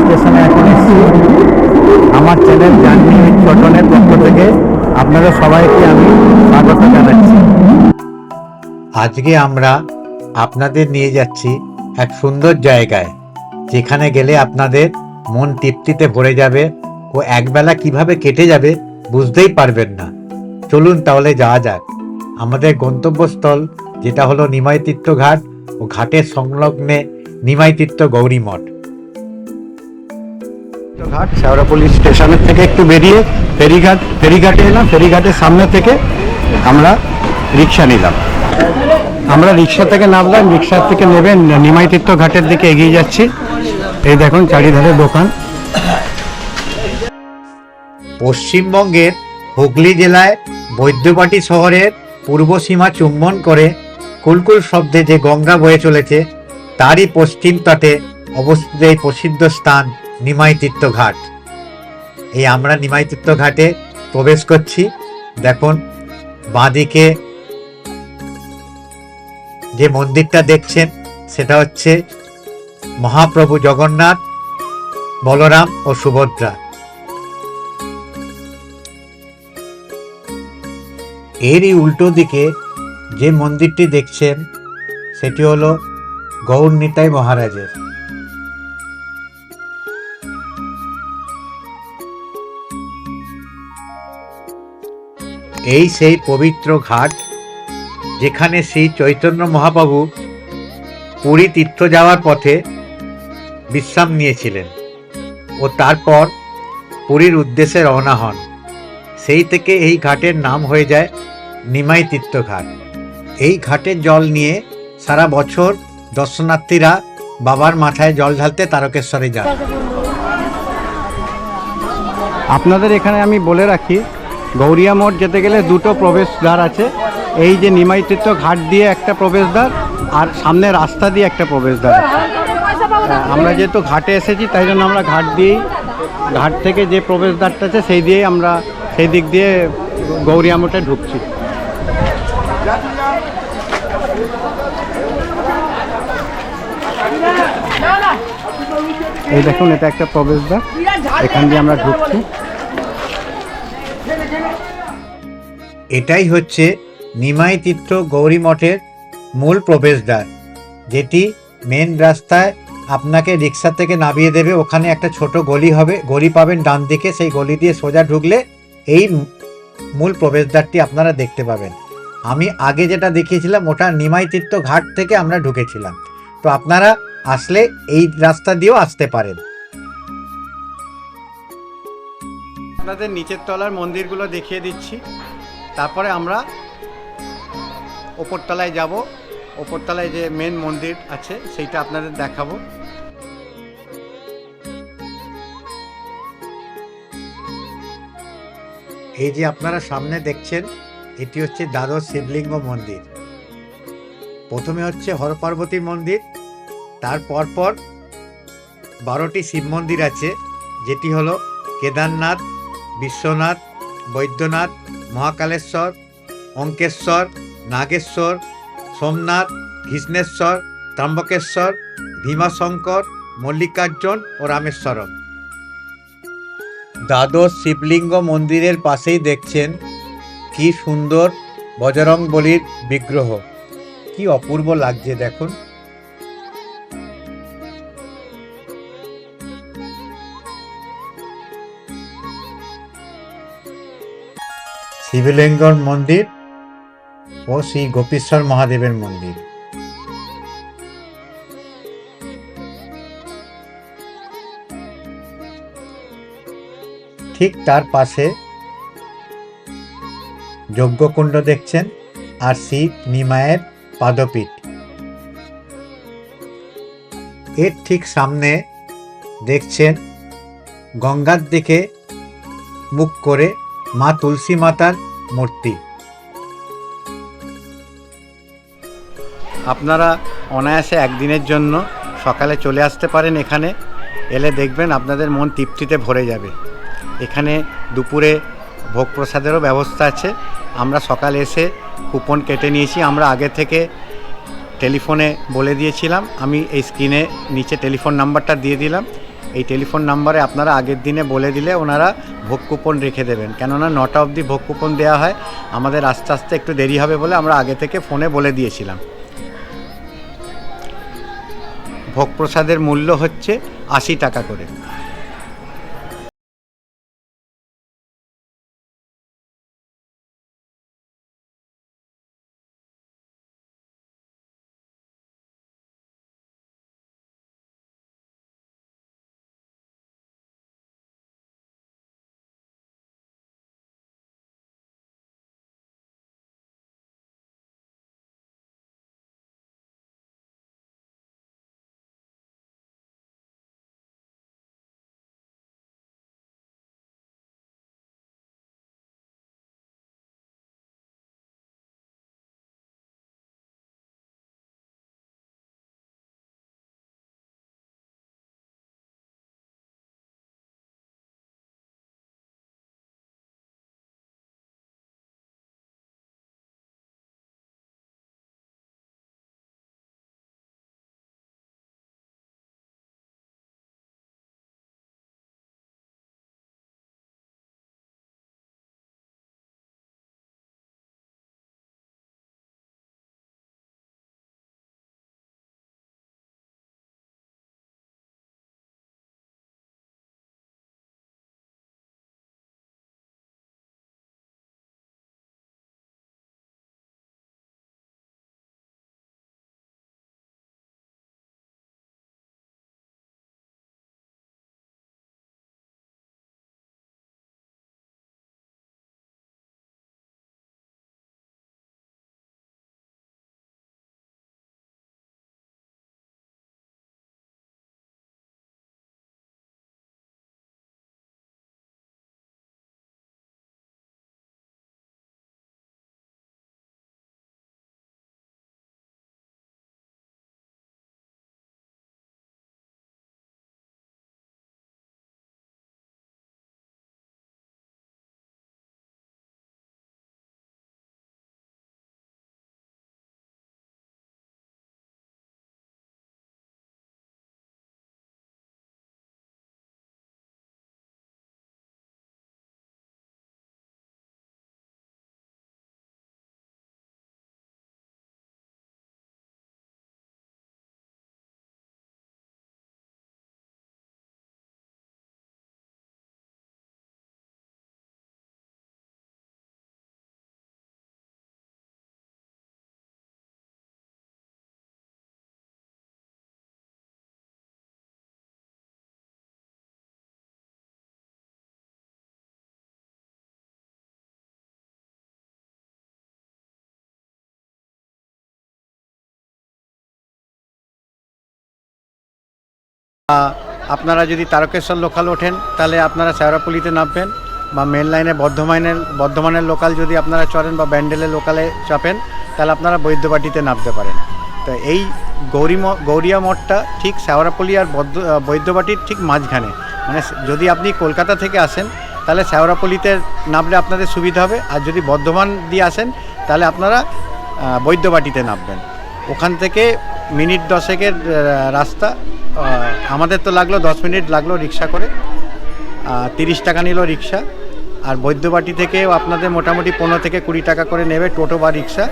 স্টেশনে এখন এসেছি। আমার চ্যানেল জার্নি উইথ পক্ষ থেকে আপনারা সবাইকে আমি স্বাগত জানাচ্ছি। আজকে আমরা আপনাদের নিয়ে যাচ্ছি এক সুন্দর জায়গায়, যেখানে গেলে আপনাদের মন তৃপ্তিতে ভরে যাবে ও একবেলা কীভাবে কেটে যাবে বুঝতেই পারবেন না। চলুন তাহলে যাওয়া যাক। আমাদের গন্তব্যস্থল যেটা হলো নিমাইতীর্থ ঘাট ও ঘাটের সংলগ্নে নিমাই তীর্থ গৌরী মঠ ঘাট শেওড়াপল্লী স্টেশনের থেকে একটু বেরিয়ে ফেরিঘাট, ফেরিঘাটে এলাম, ফেরিঘাটের সামনে থেকে আমরা রিক্সা নিলাম। আমরা রিক্সা থেকে নামলাম, রিক্সা থেকে নেবে নিমাই তীর্থ ঘাটের দিকে এগিয়ে যাচ্ছি। এই দেখুন চারিধারে দোকান। পশ্চিমবঙ্গের হুগলি জেলায় বৈদ্যবাটি শহরের পূর্ব সীমা চুম্বন করে কুলকুল শব্দে যে গঙ্গা বয়ে চলেছে, তারই পশ্চিম তটে অবস্থিত এই প্রসিদ্ধ স্থান নিমাই তীর্থ ঘাট এই আমরা নিমাই তীর্থ ঘাটে প্রবেশ করছি। দেখুন, বাঁদিকে যে মন্দিরটা দেখছেন, সেটা হচ্ছে মহাপ্রভু জগন্নাথ, বলরাম ও সুভদ্রা। এরই উল্টো দিকে যে মন্দিরটি দেখছেন, সেটি হলো গৌর নিতাই মহারাজের। এই সেই পবিত্র ঘাট যেখানে শ্রী চৈতন্য মহাপ্রভু পুরী তীর্থ যাওয়ার পথে বিশ্রাম নিয়েছিলেন ও তারপর পুরীর উদ্দেশ্যে রওনা হন। সেই থেকে এই ঘাটের নাম হয়ে যায় নিমাই তীর্থঘাট। এই ঘাটের জল নিয়ে সারা বছর দর্শনার্থীরা বাবার মাথায় জল ঢালতে তারকেশ্বরে যান। আপনাদের এখানে আমি বলে রাখি গৌরিয়া মঠ যেতে গেলে দুটো প্রবেশদ্বার আছে। এই যে নিমাই তীর্থ ঘাট দিয়ে একটা প্রবেশদ্বার আর সামনে রাস্তা দিয়ে একটা প্রবেশদ্বার আছে। আমরা যেহেতু ঘাটে এসেছি, তাই জন্য আমরা ঘাট দিয়েই, ঘাট থেকে যে প্রবেশদ্বারটা আছে, সেই দিয়েই আমরা সেই দিক দিয়ে গৌরিয়া মঠে ঢুকছি। এই দেখুন, এটা একটা প্রবেশদ্বার। এখান দিয়ে আমরা ঢুকছি। এটাই হচ্ছে নিমাই তীর্থ গৌরী মঠের মূল প্রবেশদ্বার, যেটি মেন রাস্তায় আপনাকে রিক্সা থেকে নামিয়ে দেবে। ওখানে একটা ছোট গলি হবে, গলি পাবেন ডান দিকে, সেই গলি দিয়ে সোজা ঢুকলে এই মূল প্রবেশদ্বারটি আপনারা দেখতে পাবেন। আমি আগে যেটা দেখিয়েছিলাম, ওটা নিমাই তীর্থ ঘাট থেকে আমরা ঢুকেছিলাম। তো আপনারা আসলে এই রাস্তা দিয়েও আসতে পারেন। আপনাদের নিচের তলার মন্দিরগুলো দেখিয়ে দিচ্ছি। তারপরে আমরা ওপরতলায় যাব। ওপরতলায় যে মেন মন্দির আছে, সেইটা আপনাদের দেখাবো। এই যে আপনারা সামনে দেখছেন, এটি হচ্ছে দ্বাদশ শিবলিঙ্গ মন্দির। প্রথমে হচ্ছে হরপার্বতী মন্দির, তার পরপর বারোটি শিব মন্দির আছে, যেটি হলো কেদারনাথ, বিশ্বনাথ বৈদ্যনাথ, মহাকালেশ্বর, অঙ্কেশ্বর, নাগেশ্বর, সোমনাথ, ঘৃষ্ণেশ্বর ত্রম্বকেশ্বর ভীমাশঙ্কর, মল্লিকার্জুন ও রামেশ্বরম। দ্বাদশ শিবলিঙ্গ মন্দিরের পাশেই দেখছেন কি সুন্দর বজরং বলির বিগ্রহ। কি অপূর্ব লাগছে দেখুন। শিবলিঙ্গর মন্দির ও শ্রী গোপীশ্বর মহাদেবের মন্দির। ঠিক তার পাশে যজ্ঞকুণ্ড দেখছেন আর শিব নিমায়ের পাদপীঠ। এর ঠিক সামনে দেখছেন গঙ্গার দিকে মুখ করে মা তুলসী মাতার মূর্তি। আপনারা অনায়াসে একদিনের জন্য সকালে চলে আসতে পারেন এখানে। এলে দেখবেন আপনাদের মন তৃপ্তিতে ভরে যাবে। এখানে দুপুরে ভোগ প্রসাদেরও ব্যবস্থা আছে। আমরা সকালে এসে কুপন কেটে নিয়েছি। আমরা আগে থেকে টেলিফোনে বলে দিয়েছিলাম। আমি এই স্ক্রিনে নিচে টেলিফোন নাম্বারটা দিয়ে দিলাম। এই টেলিফোন নাম্বারে আপনারা আগের দিনে বলে দিলে ওনারা ভোগ কুপন রেখে দেবেন। কেননা নটা অবধি ভোগ কুপন দেওয়া হয়। আমাদের আস্তে আস্তে একটু দেরি হবে বলে আমরা আগে থেকে ফোনে বলে দিয়েছিলাম। ভোগ প্রসাদের মূল্য হচ্ছে আশি টাকা করে। আপনারা যদি তারকেশ্বর লোকাল ওঠেন, তাহলে আপনারা শেওড়াপুলিতে নামবেন বা মেন লাইনে বর্ধমানের বর্ধমানের লোকাল যদি আপনারা চড়েন বা ব্যান্ডেলের লোকালে চাপেন, তাহলে আপনারা বৈদ্যবাটিতে নামতে পারেন। তো এই গৌরী গৌরিয়া মঠটা ঠিক শেওড়াপল্লি আর বৈদ্যবাটির ঠিক মাঝখানে। মানে যদি আপনি কলকাতা থেকে আসেন, তাহলে শেওড়াপল্লিতে নামলে আপনাদের সুবিধা হবে। আর যদি বর্ধমান দিয়ে আসেন, তাহলে আপনারা বৈদ্যবাটিতে নামবেন। ওখান থেকে মিনিট দশেকের রাস্তা আমাদের তো লাগল দশ মিনিট, লাগল রিক্সা করে। তিরিশ টাকা নিল রিক্সা। আর বৈদ্যবাটি থেকেও আপনাদের মোটামুটি পনেরো থেকে কুড়ি টাকা করে নেবে টোটো বা রিক্সা।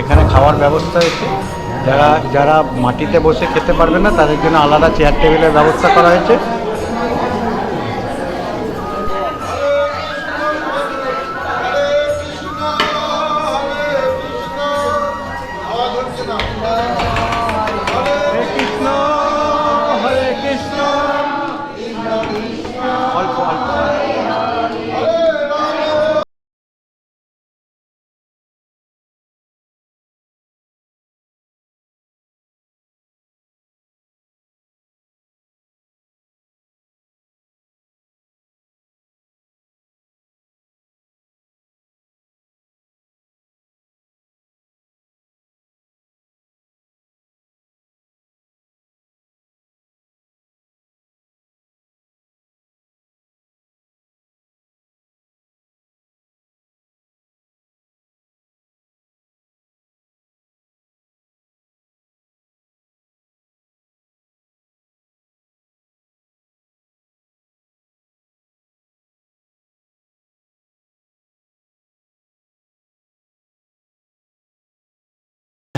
এখানে খাওয়ার ব্যবস্থা হয়েছে। যারা যারা মাটিতে বসে খেতে পারবে না, তাদের জন্য আলাদা চেয়ার টেবিলের ব্যবস্থা করা হয়েছে।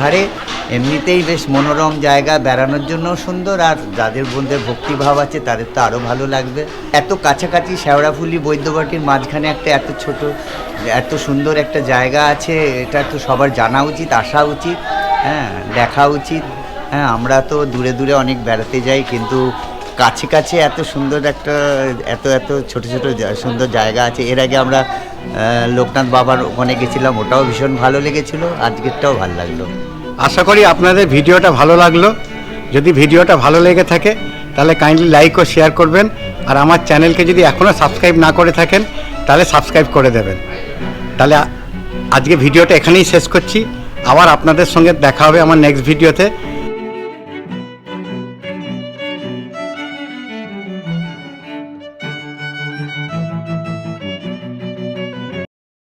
ধারে এমনিতেই বেশ মনোরম জায়গা, বেড়ানোর জন্য সুন্দর, আর যাদের মধ্যে ভক্তিভাব আছে তাদের তো আরও ভালো লাগবে। এত কাছাকাছি শেওড়াফুলি বৈদ্যবাটির মাঝখানে একটা এত ছোট, এত সুন্দর একটা জায়গা আছে, এটা তো সবার জানা উচিত, আসা উচিত হ্যাঁ দেখা উচিত। হ্যাঁ আমরা তো দূরে দূরে অনেক বেড়াতে যাই, কিন্তু কাছে কাছে এত সুন্দর একটা, এত এত ছোট ছোট সুন্দর জায়গা আছে। এর আগে আমরা লোকনাথ বাবার ওখানে গেছিলাম, ওটাও ভীষণ ভালো লেগেছিল, আজকেরটাও ভালো লাগল। আশা করি আপনাদের ভিডিওটা ভালো লাগল। যদি ভিডিওটা ভালো লেগে থাকে, তাহলে কাইন্ডলি লাইক ও শেয়ার করবেন। আর আমার চ্যানেলকে যদি এখনও সাবস্ক্রাইব না করে থাকেন, তাহলে সাবস্ক্রাইব করে দেবেন। তাহলে আজকে ভিডিওটা এখানেই শেষ করছি। আবার আপনাদের সঙ্গে দেখা হবে আমার নেক্সট ভিডিওতে